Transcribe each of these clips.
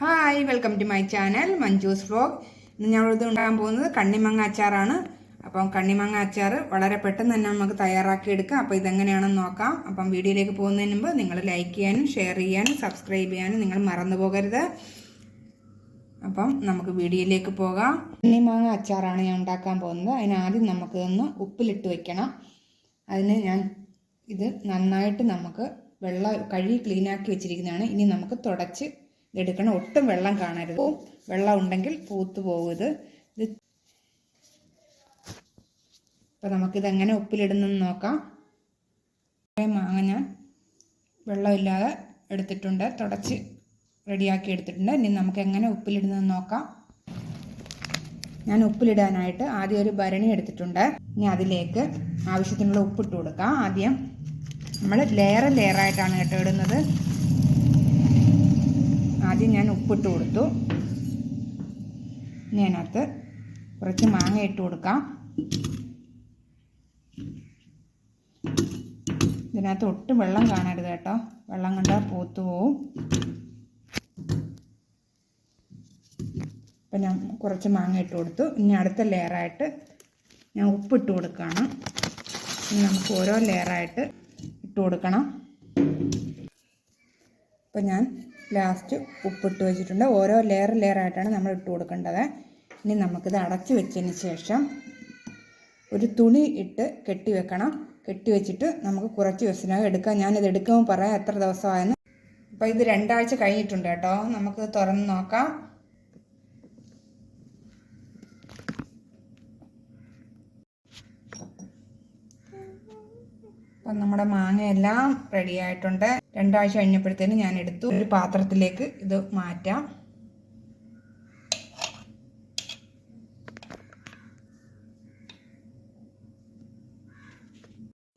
Hi welcome to my channel Manju's vlog ഇന്ന് ഞങ്ങളിത് ഉണ്ടാകാൻ പോകുന്നത് കണ്ണിമങ്ങ അച്ചാറാണ്. അപ്പം കണ്ണിമങ്ങ അച്ചാർ വളരെ പെട്ടെന്ന് തന്നെ നമുക്ക് തയ്യാറാക്കി എടുക്കാം അപ്പോൾ ഇതെങ്ങനെയാണെന്ന് നോക്കാം. അപ്പം വീഡിയോയിലേക്ക് പോകുന്നതിന് മുമ്പ് നിങ്ങൾ ലൈക്ക് ചെയ്യാനും ഷെയർ ചെയ്യാനും സബ്സ്ക്രൈബ് ചെയ്യാനും നിങ്ങൾ മറന്നു പോകരുത്. അപ്പം നമുക്ക് വീഡിയോയിലേക്ക് പോകാം. കണ്ണിമാങ്ങ അച്ചാറാണ് ഞാൻ ഉണ്ടാക്കാൻ പോകുന്നത്. അതിനാദ്യം നമുക്കിതൊന്ന് ഉപ്പിലിട്ട് വെക്കണം. അതിന് ഞാൻ ഇത് നന്നായിട്ട് നമുക്ക് വെള്ളം കഴുകി ക്ലീനാക്കി വെച്ചിരിക്കുന്നതാണ്. ഇനി നമുക്ക് തുടച്ച് എടുക്കണം ഒട്ടും വെള്ളം കാണരുത്. വെള്ളം ഉണ്ടെങ്കിൽ പൂത്തു പോകരുത് ഇത് അപ്പോൾ നമുക്കിതെങ്ങനെ ഉപ്പിലിടുന്നെന്ന് നോക്കാം. മാങ്ങ ഞാൻ വെള്ളമില്ലാതെ എടുത്തിട്ടുണ്ട്. തുടച്ച് റെഡിയാക്കി എടുത്തിട്ടുണ്ട്. ഇനി നമുക്ക് എങ്ങനെ ഉപ്പിലിടുന്നതെന്ന് നോക്കാം. ഞാൻ ഉപ്പിലിടാനായിട്ട് ആദ്യം ഒരു ഭരണി എടുത്തിട്ടുണ്ട്. ഇനി അതിലേക്ക് ആവശ്യത്തിനുള്ള ഉപ്പിട്ട് കൊടുക്കാം. ആദ്യം നമ്മൾ ലെയർ ലെയറായിട്ടാണ് കേട്ടോ ഇടുന്നത്. ആദ്യം ഞാൻ ഉപ്പിട്ട് കൊടുത്തു. ഇനി അതിനകത്ത് കുറച്ച് മാങ്ങ ഇട്ട് കൊടുക്കാം. ഇതിനകത്ത് ഒട്ടും വെള്ളം കാണരുത് കേട്ടോ. വെള്ളം കണ്ടാൽ പൂത്തു പോവും. അപ്പം ഞാൻ കുറച്ച് മാങ്ങ ഇട്ട് കൊടുത്തു. ഇനി അടുത്ത ലെയറായിട്ട് ഞാൻ ഉപ്പിട്ട് കൊടുക്കുകയാണ്. ഇനി നമുക്ക് ഓരോ ലെയറായിട്ട് ഇട്ട് കൊടുക്കണം. അപ്പോൾ ഞാൻ ലാസ്റ്റ് ഉപ്പിട്ട് വെച്ചിട്ടുണ്ട്. ഓരോ ലെയർ ലെയറായിട്ടാണ് നമ്മൾ ഇട്ട് കൊടുക്കേണ്ടത്. ഇനി നമുക്കിത് അടച്ച് വെച്ചതിന് ശേഷം ഒരു തുണി ഇട്ട് കെട്ടി വെക്കണം. കെട്ടി വെച്ചിട്ട് നമുക്ക് കുറച്ച് ദിവസത്തിനകം എടുക്കാം. ഞാനിത് എടുക്കുമ്പോൾ പറയാം എത്ര ദിവസമായെന്ന്. അപ്പോൾ ഇത് രണ്ടാഴ്ച കഴിഞ്ഞിട്ടുണ്ട് കേട്ടോ. നമുക്ക് തുറന്ന് നോക്കാം. അപ്പം നമ്മുടെ മാങ്ങയെല്ലാം റെഡി ആയിട്ടുണ്ട്. രണ്ടാഴ്ച കഴിഞ്ഞപ്പോഴത്തേനും ഞാൻ എടുത്തു. ഒരു പാത്രത്തിലേക്ക് ഇത് മാറ്റാം.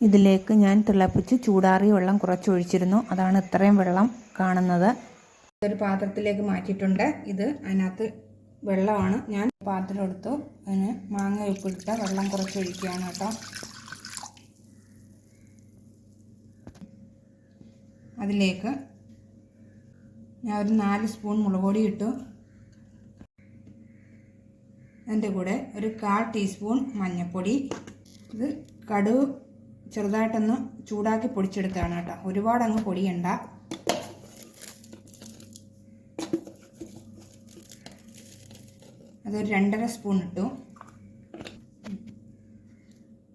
ഇതിലേക്ക് ഞാൻ തിളപ്പിച്ച് ചൂടാറിയ വെള്ളം കുറച്ചൊഴിച്ചിരുന്നു. അതാണ് ഇത്രയും വെള്ളം കാണുന്നത്. ഒരു പാത്രത്തിലേക്ക് മാറ്റിയിട്ടുണ്ട്. ഇത് അതിനകത്ത് വെള്ളമാണ്. ഞാൻ പാത്രം എടുത്തു അതിന് മാങ്ങ ഉപ്പിട്ട വെള്ളം കുറച്ചൊഴിക്കുകയാണ് കേട്ടോ. അതിലേക്ക് ഞാൻ ഒരു നാല് സ്പൂൺ മുളക് പൊടി ഇട്ടു. അതിന്റെ കൂടെ ഒരു കാൽ ടീസ്പൂൺ മഞ്ഞൾപ്പൊടി. ഇത് കടുവ് ചെറുതായിട്ടൊന്ന് ചൂടാക്കി പൊടിച്ചെടുത്താണ് കേട്ടോ. ഒരുപാട് അങ്ങ് പൊടിയണ്ട. അതൊരു രണ്ടര സ്പൂൺ ഇട്ടു.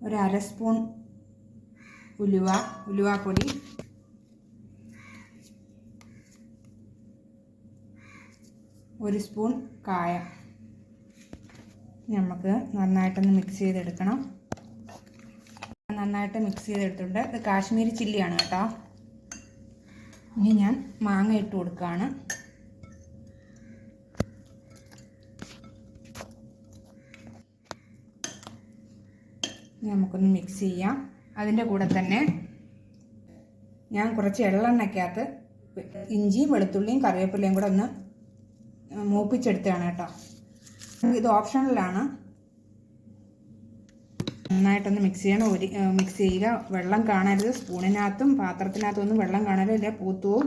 ഒരു അര സ്പൂൺ ഉലുവ ഉലുവാപ്പൊടി ഒരു സ്പൂൺ കായം. നമുക്ക് നന്നായിട്ടൊന്ന് മിക്സ് ചെയ്തെടുക്കണം. നന്നായിട്ട് മിക്സ് ചെയ്തെടുത്തിട്ടുണ്ട്. ഇത് കാശ്മീരി ചില്ലിയാണ് കേട്ടോ. ഇനി ഞാൻ മാങ്ങ ഇട്ട് കൊടുക്കുകയാണ്. നമുക്കൊന്ന് മിക്സ് ചെയ്യാം. അതിന്റെ കൂടെ തന്നെ ഞാൻ കുറച്ച് എള്ളെണ്ണയ്ക്കകത്ത് ഇഞ്ചിയും വെളുത്തുള്ളിയും കറിവേപ്പിലയും കൂടെ ഒന്ന് മൂപ്പിച്ചെടുത്തതാണ് കേട്ടോ. ഇത് ഓപ്ഷണലാണ് നന്നായിട്ടൊന്ന് മിക്സ് ചെയ്യണം. ഒരു മിക്സ് ചെയ്യുക. വെള്ളം കാണരുത്. സ്പൂണിനകത്തും പാത്രത്തിനകത്തും ഒന്നും വെള്ളം കാണരുത്. ഇല്ല പൂത്തുവും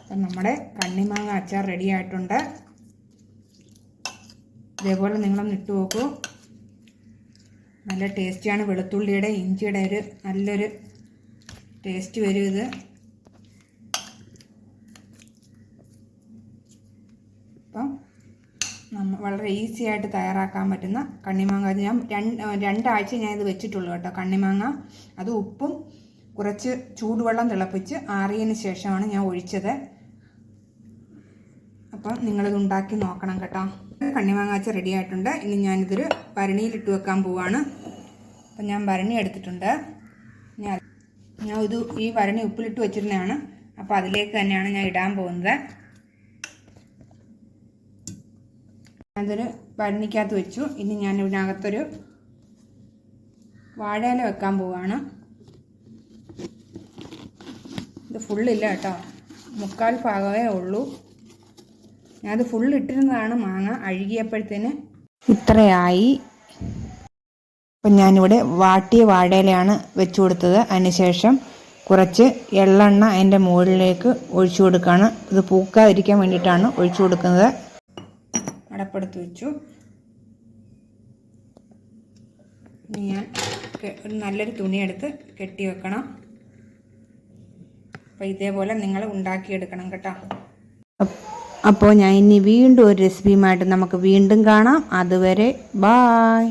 അപ്പം നമ്മുടെ കണ്ണിമാങ്ങ അച്ചാർ റെഡി ആയിട്ടുണ്ട്. ഇതേപോലെ നിങ്ങളൊന്ന് ഇട്ട് നോക്കൂ. നല്ല ടേസ്റ്റിയാണ് വെളുത്തുള്ളിയുടെ ഇഞ്ചിയുടെ ഒരു നല്ലൊരു ടേസ്റ്റ് വരും ഇത് അപ്പം നമ്മൾ വളരെ ഈസി ആയിട്ട് തയ്യാറാക്കാൻ പറ്റുന്ന കണ്ണിമാങ്ങ. ഞാൻ രണ്ട് രണ്ടാഴ്ച ഞാൻ ഇത് വെച്ചിട്ടുള്ളൂ കേട്ടോ കണ്ണിമാങ്ങ. അത് ഉപ്പും കുറച്ച് ചൂടുവെള്ളം തിളപ്പിച്ച് ആറിയതിന് ശേഷമാണ് ഞാൻ ഒഴിച്ചത്. അപ്പം നിങ്ങളിത് ഉണ്ടാക്കി നോക്കണം കേട്ടോ. കണ്ണിമാങ്ങ അച്ച റെഡി ആയിട്ടുണ്ട്. ഇനി ഞാനിതൊരു ഭരണിയിലിട്ട് വെക്കാൻ പോവാണ്. അപ്പം ഞാൻ ഭരണി എടുത്തിട്ടുണ്ട്. ഞാൻ ഞാൻ ഇത് ഈ ഭരണി ഉപ്പിലിട്ട് വെച്ചിരുന്നതാണ്. അപ്പോൾ അതിലേക്ക് തന്നെയാണ് ഞാൻ ഇടാൻ പോകുന്നത്. അതൊരു ഭരണിക്കകത്ത് വെച്ചു. ഇനി ഞാൻ ഇതിനകത്തൊരു വാഴയില വെക്കാൻ പോവാണ്. ഇത് ഫുള്ളില്ല കേട്ടോ. മുക്കാൽ ഭാഗമേ ഉള്ളൂ. ഞാനത് ഫുൾ ഇട്ടിരുന്നതാണ് മാങ്ങ അഴുകിയപ്പോഴത്തേന് ഇത്രയായി. അപ്പം ഞാനിവിടെ വാട്ടിയ വാഴയിലയാണ് വെച്ചു കൊടുത്തത്. അതിനുശേഷം കുറച്ച് എള്ളെണ്ണ അതിന്റെ മുകളിലേക്ക് ഒഴിച്ചു കൊടുക്കുകയാണ് ഇത് പൂക്കാതിരിക്കാൻ വേണ്ടിയിട്ടാണ് ഒഴിച്ചു കൊടുക്കുന്നത്. അടപ്പെടുത്ത് വെച്ചു. ഇനി ഞാൻ ഒരു നല്ലൊരു തുണിയെടുത്ത് കെട്ടി വെക്കണം. അപ്പോൾ ഇതേപോലെ നിങ്ങൾ ഉണ്ടാക്കിയെടുക്കണം കേട്ടോ. അപ്പോൾ ഞാൻ ഇനി വീണ്ടും ഒരു റെസിപ്പിയുമായിട്ട് നമുക്ക് വീണ്ടും കാണാം. അതുവരെ ബായ്.